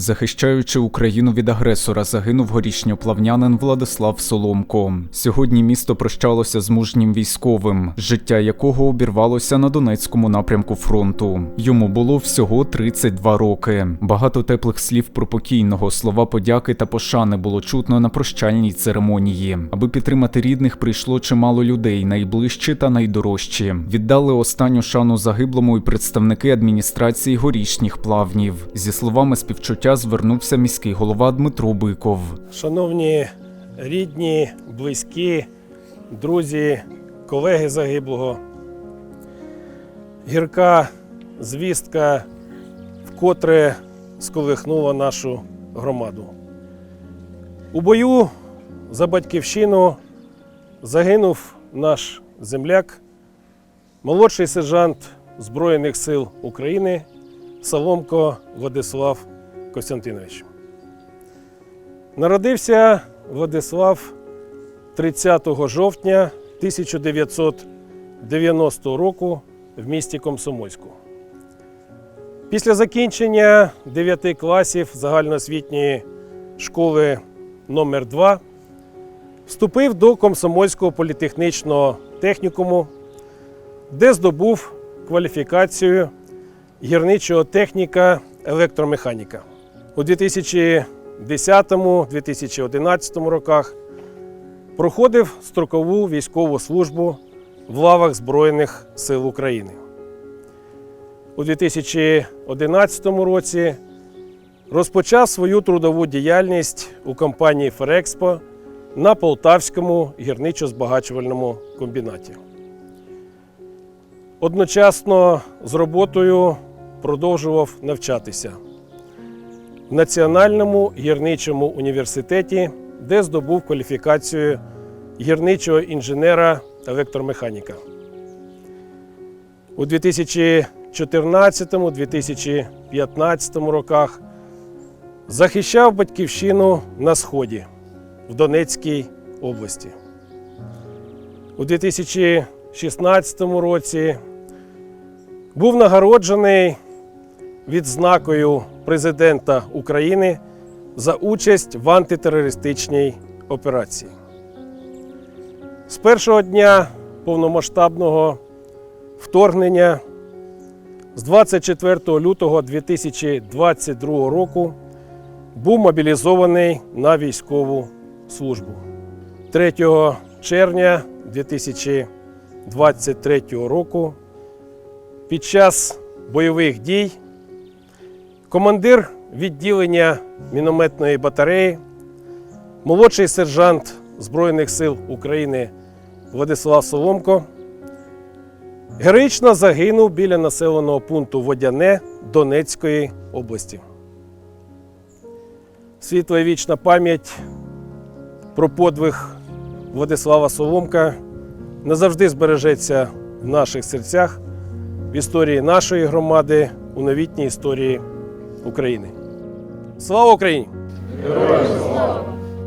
Захищаючи Україну від агресора, загинув горішньоплавнянин Владислав Соломко. Сьогодні місто прощалося з мужнім військовим, життя якого обірвалося на Донецькому напрямку фронту. Йому було всього 32 роки. Багато теплих слів про покійного, слова подяки та пошани було чутно на прощальній церемонії. Аби підтримати рідних, прийшло чимало людей, найближчі та найдорожчі. Віддали останню шану загиблому і представники адміністрації горішніх плавнів. Зі словами співчуття звернувся міський голова Дмитро Биков. Шановні рідні, близькі, друзі, колеги загиблого, гірка звістка вкотре сколихнула нашу громаду. У бою за батьківщину загинув наш земляк, молодший сержант Збройних сил України Соломко Владислав Костянтинович. Народився Владислав 30 жовтня 1990 року в місті Комсомольську. Після закінчення 9 класів загальноосвітньої школи номер 2 вступив до Комсомольського політехнічного технікуму, де здобув кваліфікацію гірничого техніка електромеханіка. У 2010-2011 роках проходив строкову військову службу в лавах Збройних сил України. У 2011 році розпочав свою трудову діяльність у компанії Ферекспо на Полтавському гірничо-збагачувальному комбінаті. Одночасно з роботою продовжував навчатися в Національному гірничому університеті, де здобув кваліфікацію гірничого інженера електромеханіка. У 2014-2015 роках захищав батьківщину на Сході в Донецькій області. У 2016 році був нагороджений відзнакою президента України за участь в антитерористичній операції. З першого дня повномасштабного вторгнення з 24 лютого 2022 року був мобілізований на військову службу. 3 червня 2023 року під час бойових дій командир відділення мінометної батареї, молодший сержант Збройних сил України Владислав Соломко героїчно загинув біля населеного пункту Водяне Донецької області. Світла і вічна пам'ять про подвиг Владислава Соломка назавжди збережеться в наших серцях, в історії нашої громади, у новітній історії України. Слава Україні!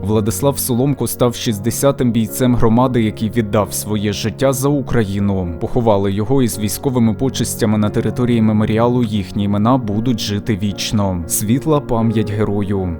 Владислав Соломко став 60-м бійцем громади, який віддав своє життя за Україну. Поховали його із військовими почестями на території меморіалу. Їхні імена будуть жити вічно. Світла пам'ять герою.